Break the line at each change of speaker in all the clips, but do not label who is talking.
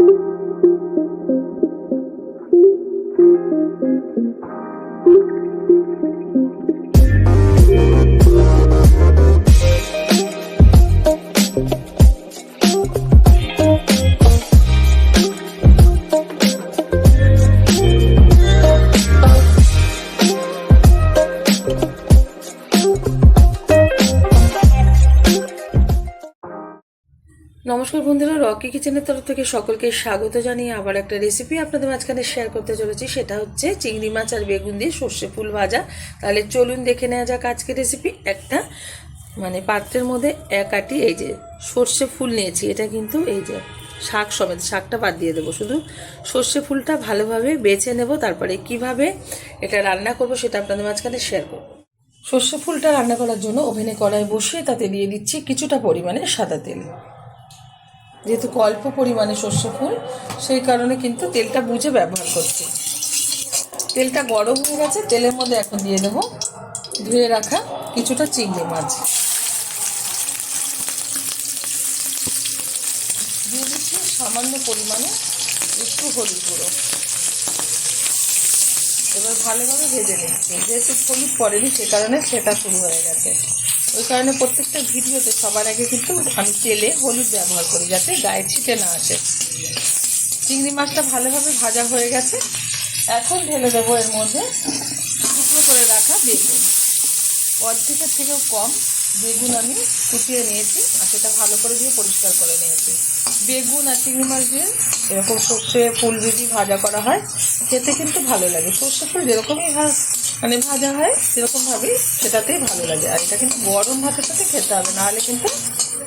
Thank you. নমস্কার বন্ধুরা, Rocky কিচেনের তরফ থেকে সকলকে স্বাগত জানিয়ে আবার একটা রেসিপি আপনাদের মাঝখানে শেয়ার করতে চলেছি। সেটা হচ্ছে চিংড়ি মাছ আর বেগুন দিয়ে সর্ষে ফুল ভাজা। তাহলে চলুন দেখে নেওয়া যাক আজকের রেসিপি একটা মানে পাত্রের মধ্যে এক আটি এই যে সর্ষে ফুল নিয়েছি, এটা কিন্তু এই যে শাক সমেত, শাকটা বাদ দিয়ে দেবো শুধু। সর্ষে ফুলটা ভালোভাবে বেছে নেব, তারপরে কীভাবে এটা রান্না করব সেটা আপনাদের মাঝখানে শেয়ার করব। সর্ষে ফুলটা রান্না করার জন্য ওভেনে কড়াই বসিয়ে তাতে দিয়ে দিচ্ছি কিছুটা পরিমাণে সাদা তেল। যেহেতু অল্প পরিমাণে সর্ষে ফুল, সেই কারণে কিন্তু তেলটা বুঝে ব্যবহার করছি। তেলটা গরম হয়ে গেছে, তেলের মধ্যে এখন দিয়ে দেবো ধুয়ে রাখা কিছুটা চিংড়ি মাছ। দিয়ে দিচ্ছি সামান্য পরিমাণে একটু হলুদ গুঁড়ো। এবার ভালোভাবে ভেজে নিচ্ছি। যেহেতু হলুদ পড়েনি, সে কারণে সেটা শুরু হয়ে গেছে। ওই কারণে প্রত্যেকটা ভিডিওতে সবার আগে কিন্তু আমি তেলে হলুদ ব্যবহার করি যাতে গায়ে ছিটে না আসে। চিংড়ি মাছটা ভালোভাবে ভাজা হয়ে গেছে। এখন ঢেলে দেবো এর মধ্যে টুকরো করে রাখা বেগুন। অর্ধেকের থেকেও কম বেগুন আমি কুচিয়ে নিয়েছি। সেটা ভালো করে দিয়ে পরিষ্কার করে নিয়েছি। বেগুন আর চিংড়ি মাছ দিয়ে এরকম সর্ষে ফুল যদি ভাজা করা হয়, খেতে কিন্তু ভালো লাগে। সর্ষে ফুল যেরকমই ভা- মানে ভাজা হয়, সেরকমভাবেই সেটাতেই ভালো লাগে। আর এটা কিন্তু গরম ভাতের সাথে খেতে হবে, নাহলে কিন্তু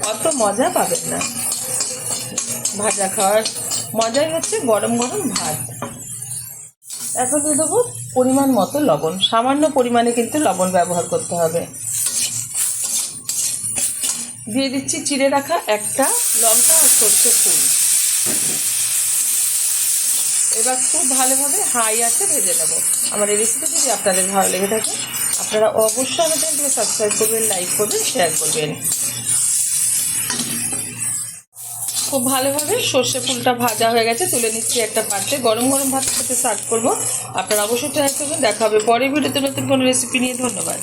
অত মজা পাবেন না। ভাজা খাওয়ার মজাই হচ্ছে গরম গরম ভাত। এখন দিয়ে দেবো পরিমাণ মতো লবণ। সামান্য পরিমাণে কিন্তু লবণ ব্যবহার করতে হবে। দিয়ে দিচ্ছি চিড়ে রাখা একটা লঙ্কা আর সর্ষে ফুল। এবার খুব ভালোভাবে হাই আছে ভেজে নেব। আমার এই রেসিপি যদি আপনাদের ভালো লেগে থাকে, আপনারা অবশ্যই আমার চ্যানেলটিকে সাবস্ক্রাইব করবেন লাইক করবেন শেয়ার করবেন। খুব ভালোভাবে সর্ষে ফুলটা ভাজা হয়ে গেছে, তুলে নিচ্ছি একটা পাত্রে। গরম গরম ভাতের সাথে সার্ভ করব। আপনারা অবশ্যই ট্রাই করবেন, দেখা হবে পরে ভিডিওতে নতুন কোনো রেসিপি নিয়ে। ধন্যবাদ।